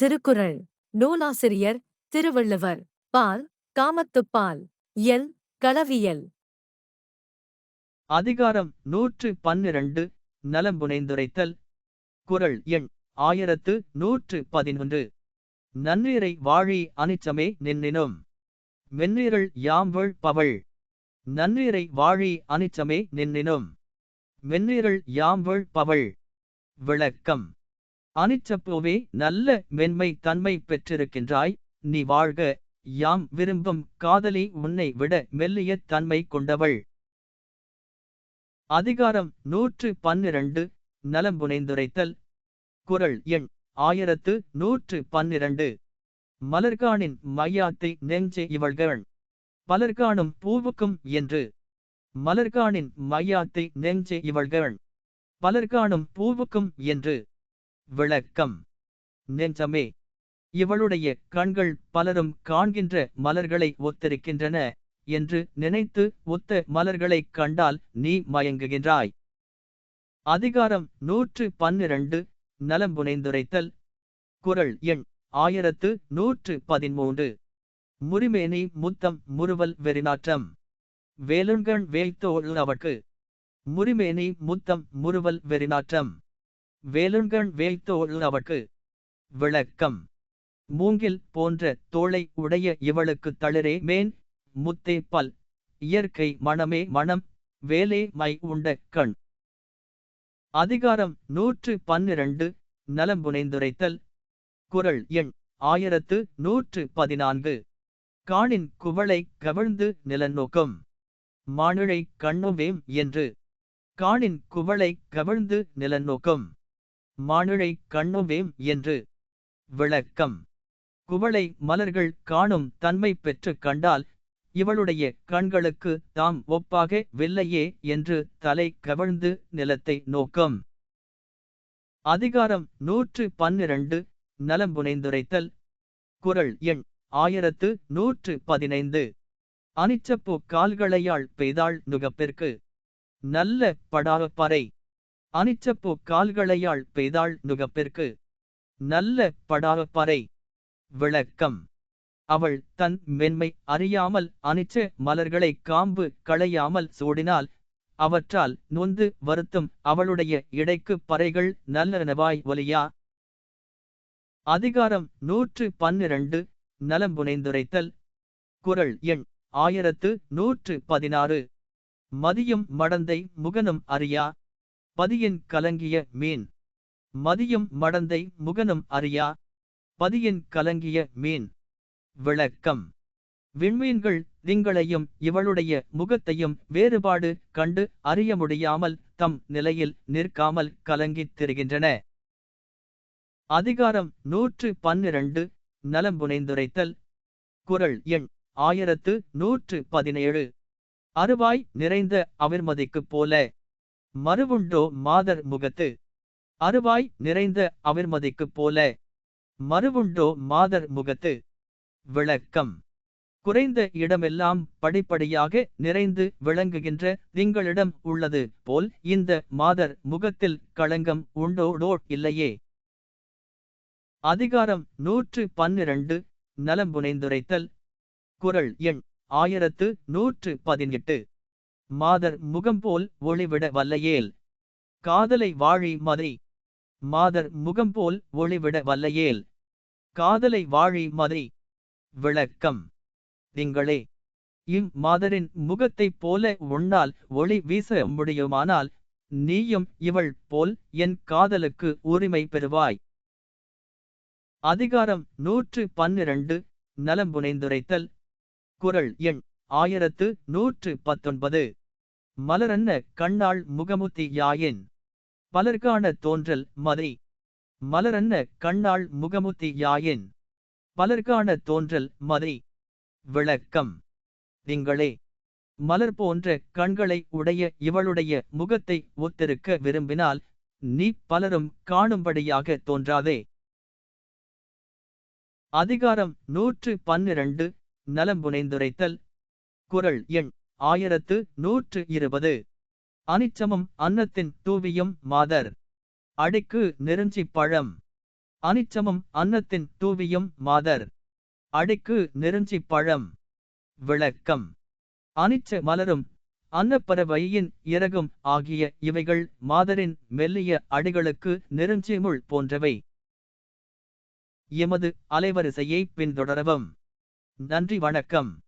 திருக்குறள். நூலாசிரியர் திருவள்ளுவர். பால் காமத்துப்பால். எல். களவியல். அதிகாரம் நூற்று பன்னிரண்டு. நலம்புனைந்துரைத்தல் குறள் எண் ஆயிரத்து நூற்று பதினொன்று. நன்னீரை வாழி அனிச்சமே நின்னினும். மென்னீரல் யாம்வள் பவள். நன்னீரை வாழி அனிச்சமே நின்னினும். மென்னீரல் யாம்வள் பவள். விளக்கம். அனிச்சப்போவே நல்ல மென்மை தன்மை பெற்றிருக்கின்றாய். நீ வாழ்க. யாம் விரும்பும் காதலி உன்னை விட மெல்லிய தன்மை கொண்டவள். அதிகாரம் நூற்று பன்னிரண்டு. நலம்புனைந்துரைத்தல் குறள் எண் ஆயிரத்து நூற்று பன்னிரண்டு. மலர்காணின் மையாத்தை நெஞ்சே இவள்கள் பலர்காணும் பூவுக்கும் என்று. மலர்காணின் மையாத்தை நெஞ்சே இவள்கள் பலர்காணும் பூவுக்கும் என்று. விளக்கம். நெஞ்சமே இவளுடைய கண்கள் பலரும் காண்கின்ற மலர்களை ஒத்திருக்கின்றன என்று நினைத்து ஒத்த மலர்களைக் கண்டால் நீ மயங்குகின்றாய். அதிகாரம் நூற்று பன்னிரண்டு நலம்புனைந்துரைத்தல் குறள் எண் ஆயிரத்து நூற்று பதிமூன்று. முறிமேனி முத்தம் முறுவல் வெறிநாற்றம். வேலுண்கண் வேய்த்தோள் அவக்கு. முறிமேனி முத்தம் முறுவல் வெறிநாற்றம். வேலுண்கண் வேய்த்தோள் அவற்கு விளக்கம். மூங்கில் போன்ற தோளை உடைய இவளுக்கு தளிரே மேன் முத்தே பல். இயற்கை மணமே மணம் வேலே மை உண்ட கண். அதிகாரம் நூற்று பன்னிரண்டு நலம்புனைந்துரைத்தல் குறள் எண் ஆயிரத்து நூற்று பதினான்கு. காணின் குவளை கவிழ்ந்து நிலநோக்கம். மானிழை கண்ணுவேம் என்று. காணின் குவளை கவிழ்ந்து நிலநோக்கம். மானுழை கண்ணுவேம் என்று விளக்கம். குவளை மலர்கள் காணும் தன்மை பெற்று கண்டால் இவளுடைய கண்களுக்கு தாம் ஒப்பாக வில்லையே என்று தலை கவிழ்ந்து நிலத்தை நோக்கம். அதிகாரம் நூற்று பன்னிரண்டு நலம்புனைந்துரைத்தல் குரல் எண் ஆயிரத்து நூற்று பதினைந்து. அனிச்சப்பூ கால்களையாள் பெய்தாள் நுகப்பிற்கு. நல்ல படாவ பறை. அனிச்சப்பூ கால்களையாள் பெய்தாள் நுகப்பிற்கு. நல்ல படாவ பறை விளக்கம். அவள் தன் மென்மை அறியாமல் அனிச்ச மலர்களை காம்பு களையாமல் சூடினால் அவற்றால் நொந்து வருத்தும் அவளுடைய இடைக்கு பறைகள் நல்லனவாய் ஒலியா. அதிகாரம் நூற்று பன்னிரண்டு நலம்புனைந்துரைத்தல் குறள் எண் ஆயிரத்து நூற்று பதினாறு. மதியும் மடந்தை முகனும் அறியா. பதியின் கலங்கிய மீன். மதியும் மடந்தை முகனும் அறியா பதியின் கலங்கிய மீன். விளக்கம். விண்மீன்கள் திங்களையும் இவளுடைய முகத்தையும் வேறுபாடு கண்டு அறிய முடியாமல் தம் நிலையில் நிற்காமல் கலங்கித் திரிகின்றன. அதிகாரம் நூற்று பன்னிரண்டு நலம்புனைந்துரைத்தல் குறள் எண் ஆயிரத்து நூற்று பதினேழு. அருவாய் நிறைந்த அவிர்மதிக்குப் போல. மறுவுண்டோ மாதர் முகத்து. அருவாய் நிறைந்த அவிர்மதிக்குப் போல. மறுவுண்டோ மாதர் முகத்து. விளக்கம். குறைந்த இடமெல்லாம் படிப்படியாக நிறைந்து விளங்குகின்ற திங்களிடம் உள்ளது போல் இந்த மாதர் முகத்தில் களங்கம் உண்டோடோ இல்லையே. அதிகாரம் நூற்று பன்னிரண்டு நலம்புனைந்துரைத்தல் குறள் எண் ஆயிரத்து நூற்று பதினெட்டு. மாதர் முகம்போல் ஒளிவிட வல்லையேல். காதலை வாழி மதை. மாதர் முகம்போல் ஒளிவிட வல்லையேல். காதலை வாழி மதை. விளக்கம். திங்களே இம் மாதரின் முகத்தைப் போல உன்னால் ஒளி வீச முடியுமானால் நீயும் இவள் போல் என் காதலுக்கு உரிமை பெறுவாய். அதிகாரம் நூற்று பன்னிரண்டு நலம்புனைந்துரைத்தல் குறள் எண் ஆயிரத்து நூற்று பத்தொன்பது. மலரன்ன கண்ணாள் முகமுத்தி யாயின்? பலர்கான தோன்றல் மதை. மலரன்ன கண்ணாள் முகமுத்தி யாயின்? பலர்கான தோன்றல் மதை. விளக்கம். திங்களே. மலர் போன்ற கண்களை உடைய இவளுடைய முகத்தை ஒத்திருக்க விரும்பினால் நீ பலரும் காணும்படியாக தோன்றாதே. அதிகாரம் நூற்று பன்னிரண்டு. நலம்புனைந்துரைத்தல் குறள் எண் ஆயிரத்து நூற்று இருபது. அனிச்சமும் அன்னத்தின் தூவியும் மாதர். அடிக்கு நெருஞ்சி பழம். அனிச்சமும் அன்னத்தின் தூவியும் மாதர். அடிக்கு நெருஞ்சிப் பழம். விளக்கம். அனிச்ச மலரும் அன்னப்பறவையின் இறகும் ஆகிய இவைகள் மாதரின் மெல்லிய அடிகளுக்கு நெருஞ்சி முள் போன்றவை. எமது அலைவரிசையை பின்தொடரவும். நன்றி வணக்கம்.